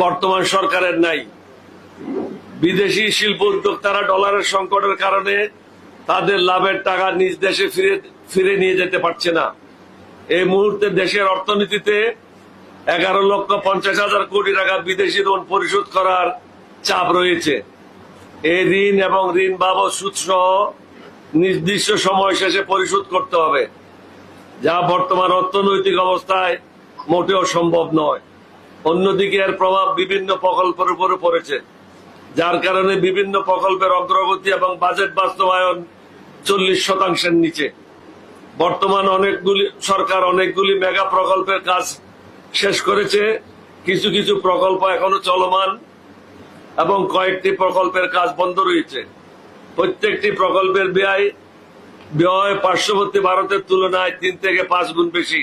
বর্তমান সরকারের নাই। বিদেশি শিল্প উদ্যোক্তারা ডলারের সংকটের কারণে তাদের লাভের টাকা নিজ দেশে ফিরে ফিরে নিয়ে যেতে পারছে না। এই মুহূর্তে দেশের অর্থনীতিতে এগারো লক্ষ পঞ্চাশ হাজার কোটি টাকা বিদেশি ঋণ পরিশোধ করার চাপ রয়েছে। এই ঋণ এবং ঋণ বাবদ সুদ সহ নির্দিষ্ট সময় শেষে পরিশোধ করতে হবে, যা বর্তমান অর্থনৈতিক অবস্থায় মোটেও সম্ভব নয়। অন্যদিকে এর প্রভাব বিভিন্ন প্রকল্পের উপরে পড়েছে। যার কারণে বিভিন্ন প্রকল্পের অগ্রগতি এবং বাজেট বাস্তবায়ন চল্লিশ শতাংশের নিচে। বর্তমান অনেকগুলি, সরকার অনেকগুলি মেগা প্রকল্পের কাজ শেষ করেছে। কিছু কিছু প্রকল্প এখনও চলমান এবং কয়েকটি প্রকল্পের কাজ বন্ধ রয়েছে। প্রত্যেকটি প্রকল্পের ব্যয় ব্যয় পার্শ্ববর্তী ভারতের তুলনায় তিন থেকে পাঁচ গুণ বেশি।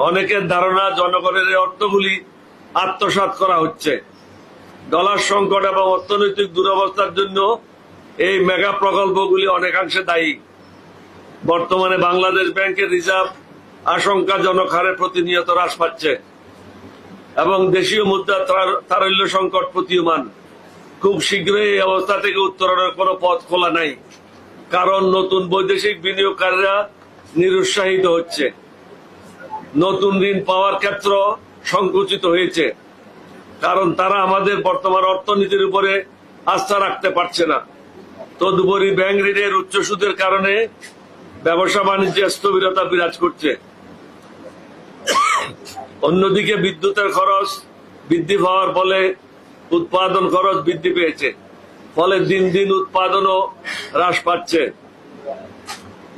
অনেকের ধারণা জনগণের অর্থগুলি আত্মসাৎ করা হচ্ছে। ডলার সংকট এবং অর্থনৈতিক দুরবস্থার জন্য এই মেগা প্রকল্পগুলি অনেকাংশে দায়ী। বর্তমানে বাংলাদেশ ব্যাংকের রিজার্ভ আশঙ্কাজনক হারে প্রতিনিয়ত হ্রাস পাচ্ছে এবং দেশীয় মুদ্রা তার- তারল্য সংকট প্রতীয়মান। খুব শীঘ্রই এই অবস্থা থেকে উত্তরণের কোনো পথ খোলা নাই, কারণ নতুন বৈদেশিক বিনিয়োগকারীরা নিরুৎসাহিত হচ্ছে। নতুন ঋণ পাওয়ার ক্ষেত্র সংকুচিত হয়েছে। কারণ তারা আমাদের বর্তমান অর্থনীতির উপরে আস্থা রাখতে পারছে না। তদুপরি ব্যাংক ঋণের উচ্চ সুদের কারণে ব্যবসা বাণিজ্যে স্থবিরতা বিরাজ করছে। অন্যদিকে বিদ্যুতের খরচ বৃদ্ধি পাওয়ার ফলে উৎপাদন খরচ বৃদ্ধি পেয়েছে। ফলে দিন দিন উৎপাদনও হ্রাস পাচ্ছে।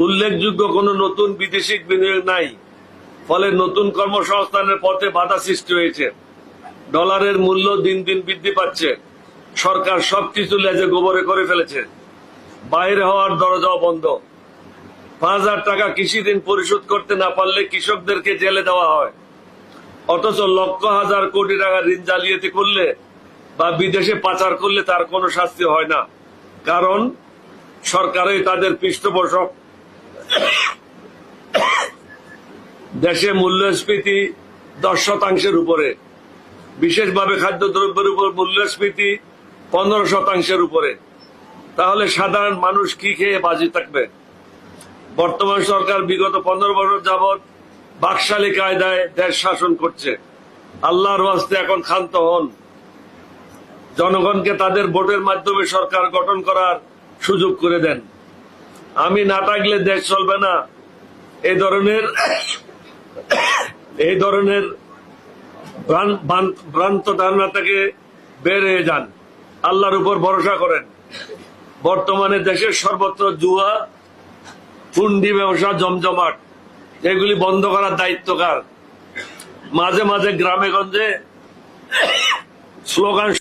উল্লেখযোগ্য কোনো নতুন বিদেশি বিনিয়োগ নাই। ফলে নতুন কর্মসংস্থানের পথে বাধা সৃষ্টি হয়েছে। ডলারের মূল্য দিন দিন বৃদ্ধি পাচ্ছে। সরকার সবকিছু লেজে গোবরে করে ফেলেছে। বাইরে হওয়ার দরজাও বন্ধ। পাঁচ হাজার টাকা কৃষি ঋণ পরিশোধ করতে না পারলে কৃষকদেরকে জেলে দেওয়া হয়। অথচ লক্ষ হাজার কোটি টাকা ঋণ জালিয়াতি করলে বা বিদেশে পাচার করলে তার কোনো শাস্তি হয় না। কারণ সরকারই তাদের পৃষ্ঠপোষক। দেশে মূল্যস্ফীতি দশ শতাংশের উপরে। বিশেষভাবে খাদ্যদ্রব্যের উপর মূল্যস্ফীতি পনেরো শতাংশের উপরে। তাহলে সাধারণ মানুষ কি খেয়ে বাজি থাকবে? বর্তমান সরকার বিগত পনেরো বছর যাবৎ বাকশালী কায়দায় দেশ শাসন করছে। আল্লাহর ওয়াস্তে এখন ক্ষান্ত হন। জনগণকে তাদের ভোটের মাধ্যমে সরকার গঠন করার সুযোগ করে দেন। আমি না থাকলে দেশ চলবে না। এ ধরনের এই ধরনের ভ্রান- ভ্রান- ভ্রান্ত ধারণা থেকে বের হয়ে যান। আল্লাহর উপর ভরসা করেন। বর্তমানে দেশের সর্বত্র জুয়া পুন্ডি ব্যবসা জমজমাট, এগুলি বন্ধ করার দায়িত্ব কার? মাঝে মাঝে গ্রামে গঞ্জে স্লোগান